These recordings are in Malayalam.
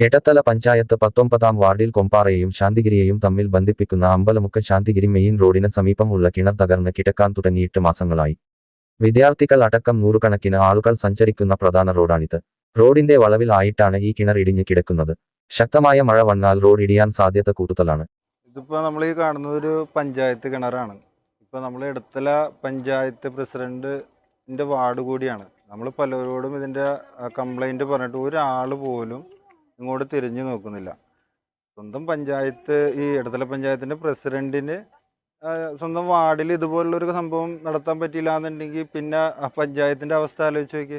എടത്തല പഞ്ചായത്ത് പത്തൊമ്പതാം വാർഡിൽ കൊമ്പാറയെയും ശാന്തിഗിരിയെയും തമ്മിൽ ബന്ധിപ്പിക്കുന്ന അമ്പലമുക്ക ശാന്തിഗിരി മെയിൻ റോഡിന് സമീപമുള്ള കിണർ തകർന്ന് കിടക്കാൻ തുടങ്ങിയിട്ട് മാസങ്ങളായി. വിദ്യാർത്ഥികൾ അടക്കം നൂറുകണക്കിന് ആളുകൾ സഞ്ചരിക്കുന്ന പ്രധാന റോഡാണിത്. റോഡിന്റെ വളവിൽ ആയിട്ടാണ് ഈ കിണർ ഇടിഞ്ഞു കിടക്കുന്നത്. ശക്തമായ മഴ വന്നാൽ റോഡ് ഇടിയാൻ സാധ്യത കൂടുതലാണ്. ഇതിപ്പോൾ നമ്മൾ ഈ കാണുന്നത് ഒരു പഞ്ചായത്ത് കിണറാണ്. ഇപ്പോൾ നമ്മൾ ഇടത്തല പഞ്ചായത്ത് പ്രസിഡന്റിന്റെ വാർഡ് കൂടിയാണ്. നമ്മൾ പലരോടും ഇതിന്റെ കംപ്ലൈന്റ് പറഞ്ഞിട്ട് ഒരാൾ പോലും ഇങ്ങോട്ട് തിരിഞ്ഞു നോക്കുന്നില്ല. സ്വന്തം പഞ്ചായത്ത് ഈ ഇടത്തല പഞ്ചായത്തിന്റെ പ്രസിഡന്റിന് സ്വന്തം വാർഡിൽ ഇതുപോലുള്ളൊരു സംഭവം നടത്താൻ പറ്റിയില്ല എന്നുണ്ടെങ്കിൽ പിന്നെ ആ പഞ്ചായത്തിന്റെ അവസ്ഥ ആലോചിച്ച് നോക്കി.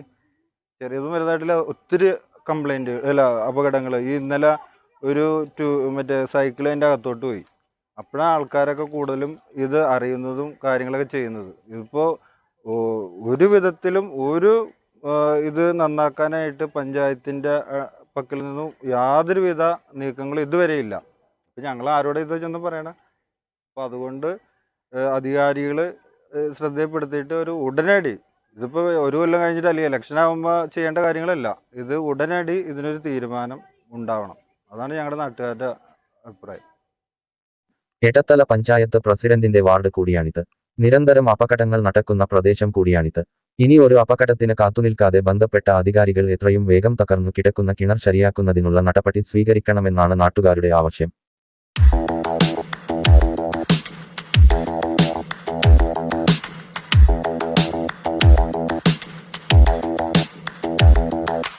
ചെറിയതും വലുതായിട്ടില്ല ഒത്തിരി കംപ്ലൈന്റ് അല്ല അപകടങ്ങൾ ഈ ഇന്നലെ ഒരു ടു മറ്റേ സൈക്കിൾ അതിന്റെ അകത്തോട്ട് പോയി. അപ്പോഴാണ് ആൾക്കാരൊക്കെ കൂടുതലും ഇത് അറിയുന്നതും കാര്യങ്ങളൊക്കെ ചെയ്യുന്നത്. ഇതിപ്പോൾ ഒരു വിധത്തിലും ഒരു ഇത് നന്നാക്കാനായിട്ട് പഞ്ചായത്തിന്റെ പക്കൽ നിന്നും യാതൊരുവിധ നീക്കങ്ങളും ഇതുവരെ ഇല്ല. അപ്പം ഞങ്ങൾ ആരോടെ ഇത് ചെന്ന് പറയണം? അപ്പോൾ അതുകൊണ്ട് അധികാരികൾ ശ്രദ്ധയിൽപ്പെടുത്തിയിട്ട് ഒരു ഉടനടി ഇതിപ്പോൾ ഒരു കൊല്ലം കഴിഞ്ഞിട്ട് അല്ലെങ്കിൽ ഇലക്ഷൻ ആകുമ്പോൾ ചെയ്യേണ്ട കാര്യങ്ങളല്ല. ഇത് ഉടനടി ഇതിനൊരു തീരുമാനം ഉണ്ടാവണം. അതാണ് ഞങ്ങളുടെ നാട്ടുകാരുടെ അഭിപ്രായം. എടത്തല പഞ്ചായത്ത് പ്രസിഡന്റിന്റെ വാർഡ് കൂടിയാണിത്. നിരന്തരം അപകടങ്ങൾ നടക്കുന്ന പ്രദേശം കൂടിയാണിത്. ഇനി ഒരു അപകടത്തിന് കാത്തുനിൽക്കാതെ ബന്ധപ്പെട്ട അധികാരികൾ എത്രയും വേഗം തകർന്നു കിടക്കുന്ന കിണർ ശരിയാക്കുന്നതിനുള്ള നടപടി സ്വീകരിക്കണമെന്നാണ് നാട്ടുകാരുടെ ആവശ്യം.